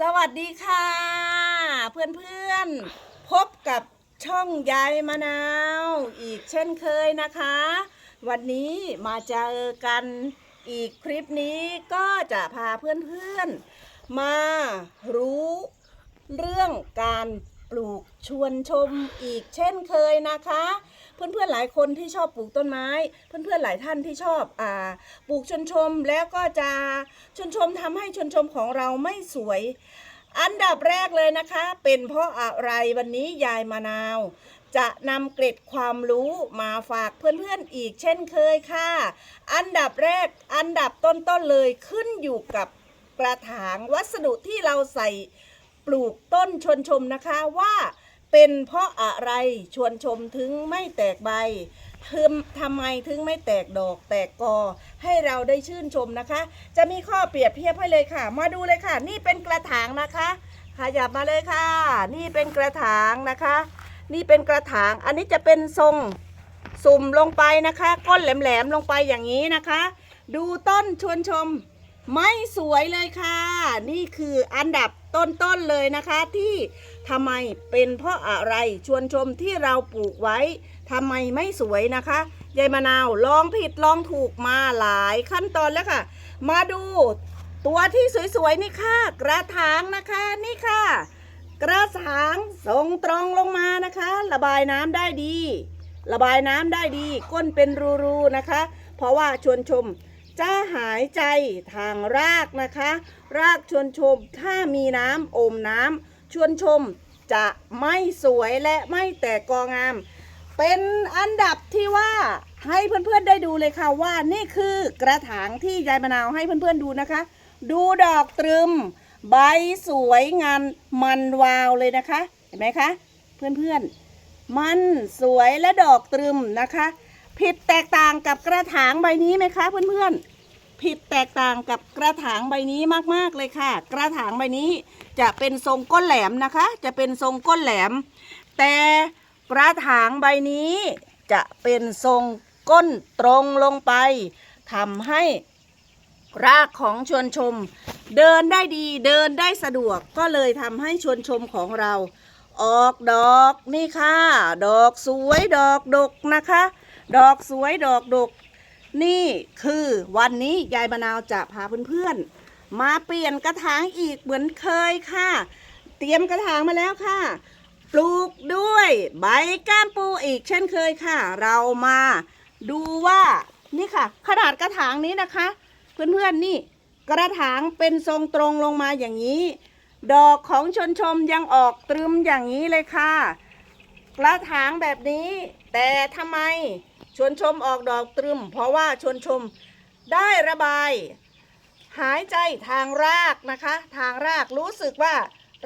สวัสดีค่ะ เพื่อนๆ พบกับช่องยายมะนาว อีกเช่นเคยนะคะ วันนี้มาเจอกันอีกคลิปนี้ก็จะพาเพื่อนๆ มารู้เรื่องการ ปลูกชวนชมอีกเช่นเคยนะคะ เพื่อนๆหลายคนที่ชอบปลูกต้นไม้ เพื่อนๆหลายท่านที่ชอบอ่าปลูกชวนชมแล้วก็จะชวนชมทำให้ชวนชมของเราไม่สวย อันดับแรกเลยนะคะ เป็นเพราะอะไรวันนี้ยายมะนาว จะนำเกร็ดความรู้มาฝากเพื่อนๆอีกเช่นเคยค่ะ อันดับแรกอันดับต้นๆเลยขึ้นอยู่กับกระถางวัสดุที่เราใส่ ปลูกต้นชวนชมนะคะว่าเป็นเพราะอะไรชวนชมถึงไม่แตกใบทึมทำไมถึงไม่แตกดอกแตกกอ ให้เราได้ชื่นชมนะคะ จะมีข้อเปรียบเทียบให้เลยค่ะ มาดูเลยค่ะ นี่เป็นกระถางนะคะขยับมาเลยค่ะ นี่เป็นกระถางนะคะ นี่เป็นกระถาง อันนี้จะเป็นทรงสุ่มลงไปนะคะ ก้นแหลมๆลงไปอย่างนี้นะคะ ดูต้นชวนชม ไม่สวยเลยค่ะ นี่คืออันดับ ต้นๆเลยนะคะที่ทำไมเป็นเพราะอะไรชวนชมที่เราปลูกไว้ทำไมไม่สวยนะคะยายมะนาวลองผิดลองถูกมาหลายขั้นตอนแล้วค่ะ มาดูตัวที่สวยๆนี่ค่ะ กระถางนะคะนี่ค่ะ กระถางทรงตรงลงมานะคะ ระบายน้ำได้ดี ระบายน้ำได้ดี ก้นเป็นรูๆนะคะ เพราะว่าชวนชม จะหายใจทางรากนะคะ รากชวนชมถ้ามีน้ำอมน้ำชวนชมจะไม่สวยและไม่แตกกองาม เป็นอันดับที่ว่าให้เพื่อนๆได้ดูเลยค่ะว่านี่คือกระถางที่ยายมะนาวให้เพื่อนๆดูนะคะ ดูดอกตรึม ใบสวยงามมันวาวเลยนะคะ เห็นไหมคะ เพื่อนๆ มันสวยและดอกตรึมนะคะ ผิดแตกต่างกับกระถางใบนี้ไหมคะเพื่อนๆ ผิดแตกต่างกับกระถางใบนี้มากๆเลยค่ะ กระถางใบนี้จะเป็นทรงก้นแหลมนะคะ จะเป็นทรงก้นแหลม แต่กระถางใบนี้จะเป็นทรงก้นตรงลงไปทำให้รากของชวนชม เดินได้ดีเดินได้สะดวกก็เลยทำให้ชวนชมของเรา ออกดอกนี่ค่ะ ดอกสวยดอกดกนะคะ ดอกสวยดอกดก นี่คือวันนี้ยายมะนาวจะพาเพื่อนๆ มาเปลี่ยนกระถางอีกเหมือนเคยค่ะ เตรียมกระถางมาแล้วค่ะ ปลูกด้วยใบก้ามปูอีกเช่นเคยค่ะ เรามาดูว่านี่ค่ะ ขนาดกระถางนี้นะคะ เพื่อนๆนี่กระถางเป็นทรงตรงลงมาอย่างนี้ ดอกของชนชมยังออกตรึมอย่างนี้เลยค่ะ กระถางแบบนี้ แต่ทำไม ชวนชมออกดอกตรึม เพราะว่าชวนชมได้ระบาย หายใจทางรากนะคะ ทางรากรู้สึกว่า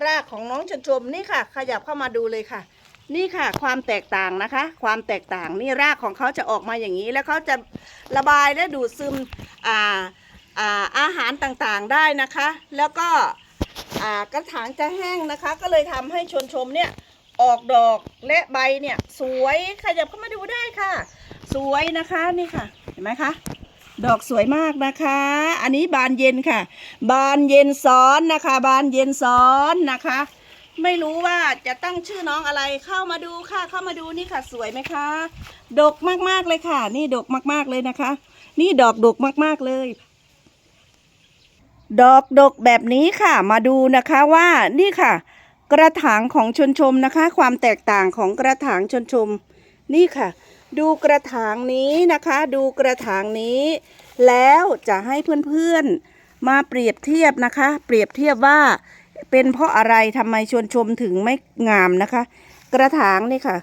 รากของน้องชวนชมนี่ค่ะ ขยับเข้ามาดูเลยค่ะ นี่ค่ะ ความแตกต่างนะคะ ความแตกต่างนี่รากของเขาจะออกมาอย่างนี้ แล้วเขาจะระบายและดูดซึมอ่าอ่าอาหารต่างๆได้นะคะ แล้วก็อ่ากระถางจะแห้งนะคะ ก็เลยทำให้ชวนชมเนี่ยออกดอกและใบเนี่ยสวยขยับเข้ามาดูได้ค่ะ สวยนะคะนี่ค่ะ เห็นไหมคะ ดอกสวยมากนะคะ อันนี้บานเย็นค่ะ บานเย็นซ้อนนะคะ บานเย็นซ้อนนะคะ ไม่รู้ว่าจะตั้งชื่อน้องอะไรเข้ามาดูค่ะ เข้ามาดูนี่ค่ะ สวยไหมคะ ดกมากๆเลยค่ะ นี่ดกมากๆเลยนะคะ นี่ดอกดกมากๆเลยดอกดกแบบนี้ค่ะ มาดูนะคะว่านี่ค่ะ กระถางของชนชมนะคะ ความแตกต่างของกระถางชนชม นี่ค่ะ ดูกระถางนี้นะคะ ดูกระถางนี้ แล้วจะให้เพื่อนๆมาเปรียบเทียบนะคะ เปรียบเทียบว่าเป็นเพราะอะไรทำไมชวนชมถึงไม่งามนะคะ กระถางนี่ค่ะ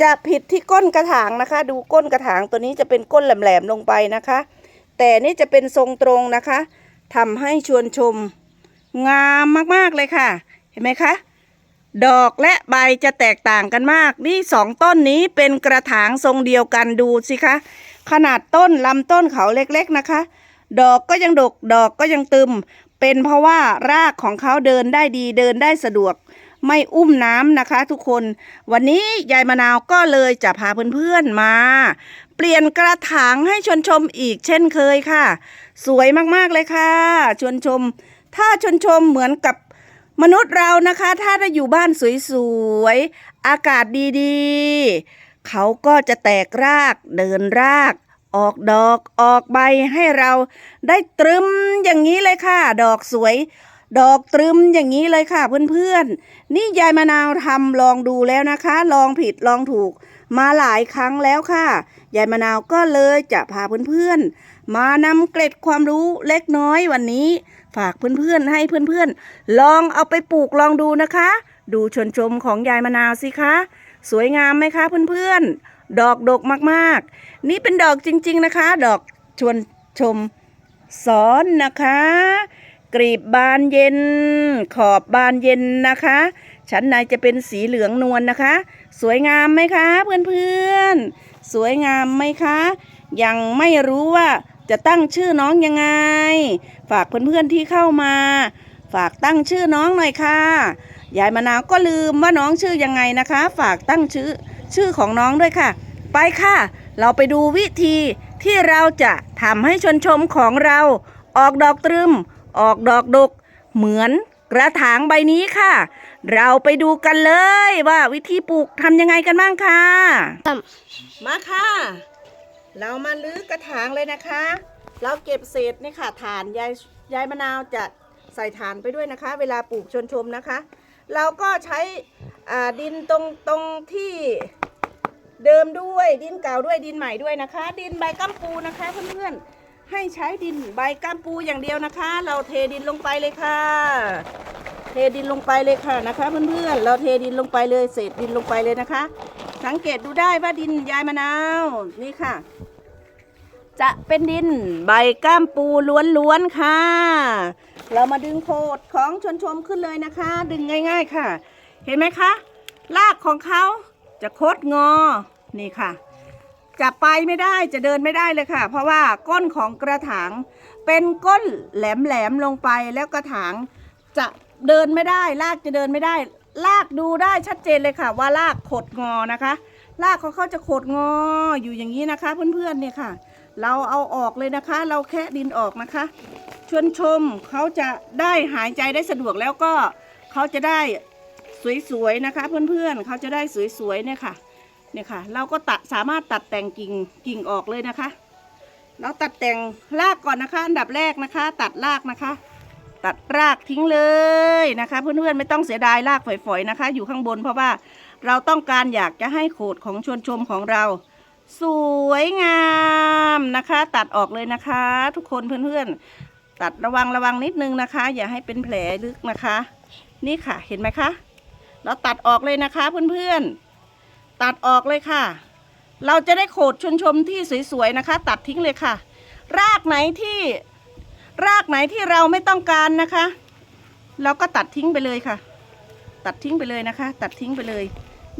จะผิดที่ก้นกระถางนะคะ ดูก้นกระถางตัวนี้จะเป็นก้นแหลมๆลงไปนะคะ แต่นี่จะเป็นทรงตรงนะคะทำให้ชวนชมงามมากๆเลยค่ะ เห็นไหมคะ ดอกและใบจะแตกต่างกันมาก นี่สองต้นนี้เป็นกระถางทรงเดียวกันดูสิคะ ขนาดต้นลำต้นเขาเล็กๆนะคะ ดอกก็ยังดก ดอกก็ยังตึม เป็นเพราะว่ารากของเขาเดินได้ดีเดินได้สะดวก ไม่อุ้มน้ำนะคะ ทุกคน วันนี้ยายมะนาวก็เลยจะพาเพื่อนๆมา เปลี่ยนกระถางให้ชวนชมอีกเช่นเคยค่ะ สวยมากๆเลยค่ะ ชวนชม ถ้าชวนชมเหมือนกับ มนุษย์เรานะคะ ถ้าได้อยู่บ้านสวยๆ อากาศดีๆ เขาก็จะแตกรากเดินราก ออกดอกออกใบให้เราได้ตรึมอย่างนี้เลยค่ะ ดอกสวย ดอกตรึมอย่างนี้เลยค่ะเพื่อนๆ นี่ยายมะนาวทำลองดูแล้วนะคะ ลองผิดลองถูกมาหลายครั้งแล้วค่ะ ยายมะนาวก็เลยจะพาเพื่อนๆ มานำเกร็ดความรู้เล็กน้อยวันนี้ ฝากเพื่อนๆให้เพื่อนๆ ลองเอาไปปลูกลองดูนะคะ ดูชนชมของยายมะนาวสิคะ สวยงามไหมคะเพื่อนๆ ดอกดกมากๆ นี่เป็นดอกจริงๆนะคะ ดอกชวนชมซ้อนนะคะ กรีบบานเย็น ขอบบานเย็นนะคะชั้นในจะเป็นสีเหลืองนวลนะคะ สวยงามไหมคะเพื่อนๆ สวยงามไหมคะ ยังไม่รู้ว่า จะตั้งชื่อน้องยังไง ฝากเพื่อนๆที่เข้ามา ฝากตั้งชื่อน้องหน่อยค่ะยายมะนาวก็ลืมว่าน้องชื่อยังไงนะคะ ฝากตั้งชื่อชื่อของน้องด้วยค่ะ ไปค่ะ เราไปดูวิธีที่เราจะทำให้ชนชมของเรา ออกดอกตรึม ออกดอกดก เหมือนกระถางใบนี้ค่ะ เราไปดูกันเลยว่าวิธีปลูกทำยังไงกันบ้างค่ะ มาค่ะ เรามาลื้อกระถางเลยนะคะ เราเก็บเศษนี่ค่ะฐานยายยายมะนาวจะใส่ฐานไปด้วยนะคะ เวลาปลูกชนชมนะคะ เราก็ใช้ดินตรงตรงที่เดิมด้วยดินเก่าด้วยดินใหม่ด้วยนะคะ ดินใบกัมปูนะคะเพื่อนๆให้ใช้ดินใบกัมปูอย่างเดียวนะคะ เราเทดินลงไปเลยค่ะ เทดินลงไปเลยค่ะนะคะ เพื่อนๆเราเทดินลงไปเลยเศษดินลงไปเลยนะคะ สังเกตดูได้ว่าดินยายมะนาวนี่ค่ะ จะเป็นดินใบก้ามปูล้วนๆค่ะ เรามาดึงโคดของชนชมขึ้นเลยนะคะ ดึงง่าย ๆค่ะ เห็นไหมคะรากของเขาจะโคดงอนี่ค่ะ จะไปไม่ได้จะเดินไม่ได้เลยค่ะ เพราะว่าก้นของกระถางเป็นก้นแหลมๆลงไปแล้วกระถางจะเดินไม่ได้รากจะเดินไม่ได้ รากดูได้ชัดเจนเลยค่ะ ว่ารากขดงอนะคะรากของเขาจะขดงออยู่อย่างนี้นะคะ เพื่อนๆเนี่ยค่ะ เราเอาออกเลยนะคะ เราแคะดินออกนะคะ ชวนชมเขาจะได้หายใจได้สะดวกแล้วก็เขาจะได้สวยๆนะคะ เพื่อนๆเขาจะได้สวยๆเนี่ยค่ะเนี่ยค่ะ เราก็ตัดสามารถตัดแต่งกิ่งกิ่งออกเลยนะคะ เราตัดแต่งรากก่อนนะคะ อันดับแรกนะคะ ตัดรากนะคะ ตัดรากทิ้งเลยนะคะ เพื่อนๆไม่ต้องเสียดายรากฝอยๆนะคะ อยู่ข้างบนเพราะว่าเราต้องการอยากจะให้โขดของชวนชมของเรา สวยงามนะคะ ตัดออกเลยนะคะ ทุกคนเพื่อนๆ ตัดระวังระวังนิดนึงนะคะ อย่าให้เป็นแผลลึกนะคะ นี่ค่ะเห็นไหมคะ เราตัดออกเลยนะคะเพื่อนๆ ตัดออกเลยค่ะ เราจะได้โขดชวนชมที่สวยๆนะคะ ตัดทิ้งเลยค่ะ รากไหนที่ รากไหนที่เราไม่ต้องการนะคะ เราก็ตัดทิ้งไปเลยค่ะ ตัดทิ้งไปเลยนะคะ ตัดทิ้งไปเลย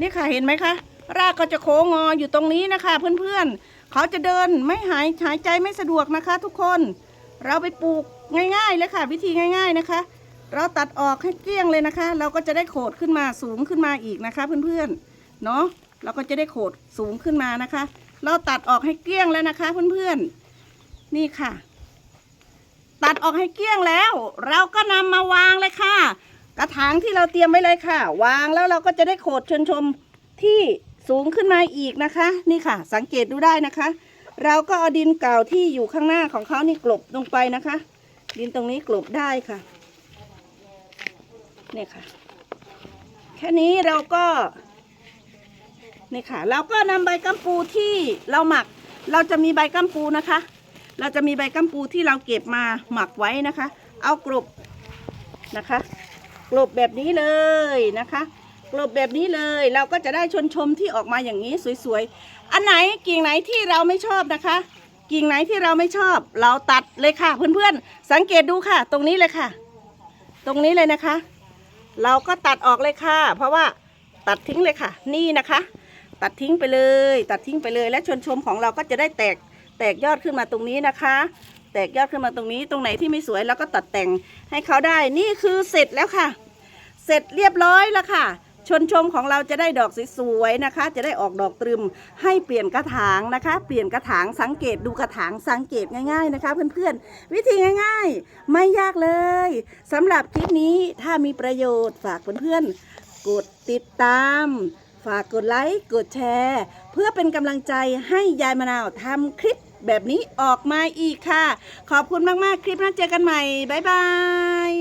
นี่ค่ะเห็นไหมคะรากก็จะโค้งงออยู่ตรงนี้นะคะ เพื่อนๆ เขาจะเดินไม่หายหายใจไม่สะดวกนะคะ ทุกคนเราไปปลูกง่ายๆเลยค่ะ วิธีง่าย ๆนะคะ เราตัดออกให้เกลี้ยงเลยนะคะ เราก็จะได้โขดขึ้นมาสูงขึ้นมาอีกนะคะ เพื่อนๆเนาะเราก็จะได้โขดสูงขึ้นมานะคะ เราตัดออกให้เกลี้ยงแล้วนะคะ เพื่อนๆนี่ค่ะ ตัดออกให้เกลี้ยงแล้ว เราก็นำมาวางเลยค่ะ กระถางที่เราเตรียมไว้เลยค่ะ วางแล้วเราก็จะได้โขดชนชมที่สูงขึ้นมาอีกนะคะ นี่ค่ะ สังเกตดูได้นะคะ เราก็เอาดินเก่าที่อยู่ข้างหน้าของเขานี่กลบลงไปนะคะ ดินตรงนี้กลบได้ค่ะนี่ค่ะ แค่นี้เราก็นี่ค่ะ เราก็นำใบกัมปูที่เราหมัก เราจะมีใบกัมปูนะคะ เราจะมีใบกัมปูที่เราเก็บมาหมักไว้นะคะ เอากลบนะคะกลบแบบนี้เลยนะคะกลบแบบนี้เลยเราก็จะได้ชนชมที่ออกมาอย่างนี้สวยๆ อันไหนกิ่งไหนที่เราไม่ชอบนะคะ กิ่งไหนที่เราไม่ชอบ เราตัดเลยค่ะเพื่อนๆ สังเกตดูค่ะ ตรงนี้เลยค่ะ ตรงนี้เลยนะคะ เราก็ตัดออกเลยค่ะ เพราะว่าตัดทิ้งเลยค่ะ นี่นะคะ ตัดทิ้งไปเลย ตัดทิ้งไปเลยและชนชมของเราก็จะได้แตก แตกยอดขึ้นมาตรงนี้นะคะ แตกยอดขึ้นมาตรงนี้ตรงไหนที่ไม่สวยเราก็ตัดแต่งให้เขาได้นี่คือเสร็จแล้วค่ะ เสร็จเรียบร้อยแล้วค่ะ ชนชมของเราจะได้ดอกสวยๆนะคะ จะได้ออกดอกตรึมให้เปลี่ยนกระถางนะคะ เปลี่ยนกระถางสังเกตดูกระถางสังเกตง่าย ๆนะคะ เพื่อนๆวิธีง่าย ๆ ไม่ยากเลยสำหรับคลิปนี้ถ้ามีประโยชน์ฝากเพื่อนๆกดติดตามฝากกดไลค์ กดแชร์ เพื่อเป็นกำลังใจให้ยายมะนาวทำคลิป แบบนี้ออกมาอีกค่ะ ขอบคุณมาก ๆ คลิปหน้าเจอกันใหม่ บ๊ายบาย